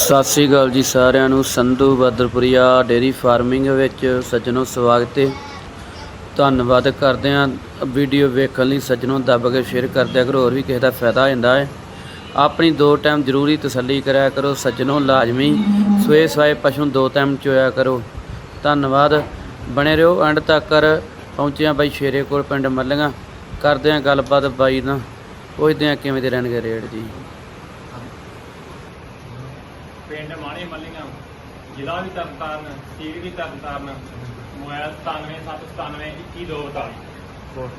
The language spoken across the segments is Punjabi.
ਸਤਿ ਸ੍ਰੀ ਅਕਾਲ ਜੀ ਸਾਰਿਆਂ ਨੂੰ। ਸੰਧੂ ਬਦਰਪੁਰੀਆ ਡੇਰੀ ਫਾਰਮਿੰਗ ਵਿੱਚ ਸੱਜਣੋ ਸਵਾਗਤ ਹੈ। ਧੰਨਵਾਦ ਕਰਦੇ ਹਾਂ। ਵੀਡੀਓ ਵੇਖਣ ਲਈ ਸੱਜਣੋ ਦੱਬ ਕੇ ਸ਼ੇਅਰ ਕਰਦਿਆ ਕਰੋ, ਹੋਰ ਵੀ ਕਿਸੇ ਦਾ ਫਾਇਦਾ ਹੁੰਦਾ ਹੈ। ਆਪਣੀ ਦੋ ਟਾਈਮ ਜ਼ਰੂਰੀ ਤਸੱਲੀ ਕਰਿਆ ਕਰੋ ਸੱਜਣੋ, ਲਾਜ਼ਮੀ। ਸਵੇ ਸਵਾਏ ਪਸ਼ੂ ਦੋ ਟਾਈਮ ਚੋਇਆ ਕਰੋ। ਧੰਨਵਾਦ। ਬਣੇ ਰਹੋ ਐਂਡ ਤੱਕ। ਪਹੁੰਚਿਆ ਬਾਈ ਸ਼ੇਰੇ ਕੋਲ ਪਿੰਡ ਮੱਲੀਆਂ। ਕਰਦੇ ਹਾਂ ਗੱਲਬਾਤ ਬਾਈ ਨਾਲ। ਪੁੱਛਦੇ ਹਾਂ ਕਿਵੇਂ ਦੇ ਰਹਿਣਗੇ ਰੇਟ ਜੀ। ਪਿੰਡ ਮਾਣੇ ਮੱਲੀਆਂ ਜ਼ਿਲ੍ਹਾ ਵੀ ਤਰਨਤਾਰਨ ਤਹਿਸੀਲ ਵੀ ਤਰਨਤਾਰਨ ਮੋਬਾਈਲ 9797 21242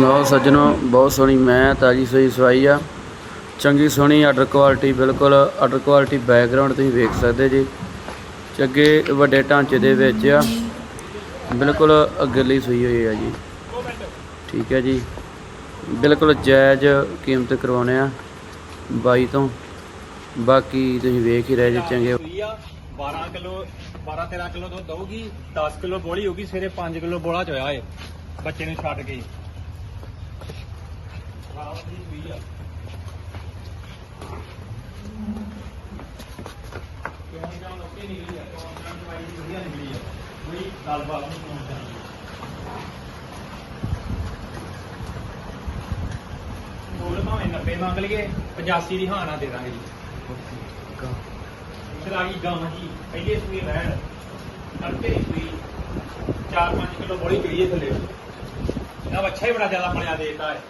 ਲਓ ਸੱਜਣੋ ਬਹੁਤ ਸੋਹਣੀ ਮੈਂ ਤਾਜੀ ਸੋਈ ਸਵਾਈ ਆ। ਚੰਗੀ ਸੋਹਣੀ ਆਰਡਰ ਕੁਆਲਿਟੀ ਬਿਲਕੁਲ ਆਰਡਰ ਕੁਆਲਿਟੀ ਬੈਕਗ੍ਰਾਉਂਡ ਤੁਸੀਂ ਵੇਖ ਸਕਦੇ ਜੀ। ਚੰਗੇ ਵੱਡੇ ਢਾਂਚੇ ਦੇ ਵਿੱਚ ਆ। ਬਿਲਕੁਲ ਅਗਲੀ ਸੂਈ ਹੋਈ ਆ ਜੀ। ਠੀਕ ਹੈ ਜੀ। ਬਿਲਕੁਲ ਜਾਇਜ਼ ਕੀਮਤ ਕਰਵਾਉਣੇ ਆ ਬਾਈ ਤੋਂ। ਬਾਕੀ ਤੁਸੀਂ ਵੇਖ ਹੀ ਰਹੇ ਜੀ, ਚੰਗੇ। 12 ਕਿਲੋ 12 13 ਕਿਲੋ ਦੁੱਧ ਦਊਗੀ 10 ਕਿਲੋ ਬੋਲੀ ਹੋਊਗੀ, ਸਵੇਰੇ 5 ਕਿਲੋ ਬੋਲਾ ਚੋਇਆ ਏ, ਬੱਚੇ ਨੂੰ ਛੱਡ ਕੇ। ਰਾਤ ਦੀ ਸੂਈ ਆ ਕਿਉਂ ਜਾਂ ਲੋਕੇ ਨਿਕਲੀ ਆ ਕਿਉਂ ਜਾਂ ਦਵਾਈ ਦੀ ਵਧੀਆ ਨਿਕਲੀ ਆ ਕੋਈ ਗੱਲਬਾਤ ਨਹੀਂ ਪਹੁੰਚਦੀ ਮੁੱਲ ਭਾਵੇਂ 90 ਮੰਗ ਲਈਏ 85 ਦੀ ਹਾਂ ਨਾ ਦੇ ਦਾਂਗੇ ਜੀ। ਫਿਰ ਗਾਂ ਜੀ, ਪਹਿਲੇ ਸੂਈ ਰਹਿਣ ਤੜਕੇ ਸੂਈ 4-5 ਕਿਲੋ ਬੋਲੀ ਪਈ ਥੱਲੇ। ਇਹਦਾ ਅੱਛਾ ਹੀ ਬੜਾ ਜ਼ਿਆਦਾ ਬਣਿਆ ਦੇਤਾ ਹੈ।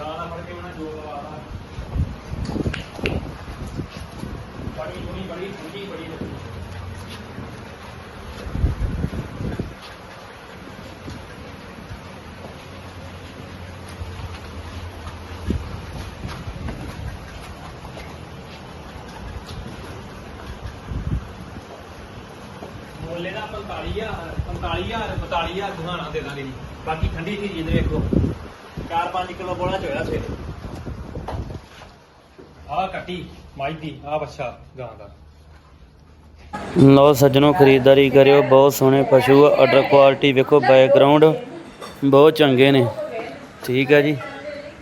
ਗਾਂ ਦਾ ਫੜ ਕੇ ਉਹਨਾਂ ਜੋ ਲਵਾਤਾ ਬੜੀ ਬੜੀ ਬੜੀ ਸੂਜੀ ਬੜੀ ਮੋਲੇ ਦਾ 45000 45000 42000 ਦੁਹਾਣਾ ਦੇ ਦਾਂਗੇ ਜੀ। ਬਾਕੀ ਠੰਡੀ ਸੀ ਜੀ ਦੇਖੋ 4-5 ਕਿਲੋ ਬੋਲਾ ਚੋਇਆ ਸਵੇਰੇ। ਆਹ ਕੱਟੀ ਮਾਈ ਦੀ ਆਹ ਬੱਚਾ ਗਾਂ ਦਾ। ਲਓ ਸੱਜਣੋ, ਖਰੀਦਦਾਰੀ ਕਰਿਓ। ਬਹੁਤ ਸੋਹਣੇ ਪਸ਼ੂ ਆ ਆਰਡਰ ਕੁਆਲਿਟੀ ਵੇਖੋ ਬੈਕਗ੍ਰਾਉਂਡ ਬਹੁਤ ਚੰਗੇ ਨੇ। ਠੀਕ ਹੈ ਜੀ।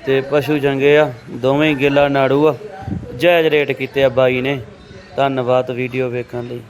ਤੇ ਪਸ਼ੂ ਚੰਗੇ ਆ, ਦੋਵੇਂ ਗਿੱਲਾ ਨਾੜੂ ਆ। ਜਾਇਜ਼ ਰੇਟ ਕੀਤੇ ਆ ਬਾਈ ਨੇ। ਧੰਨਵਾਦ ਵੀਡੀਓ ਵੇਖਣ ਲਈ।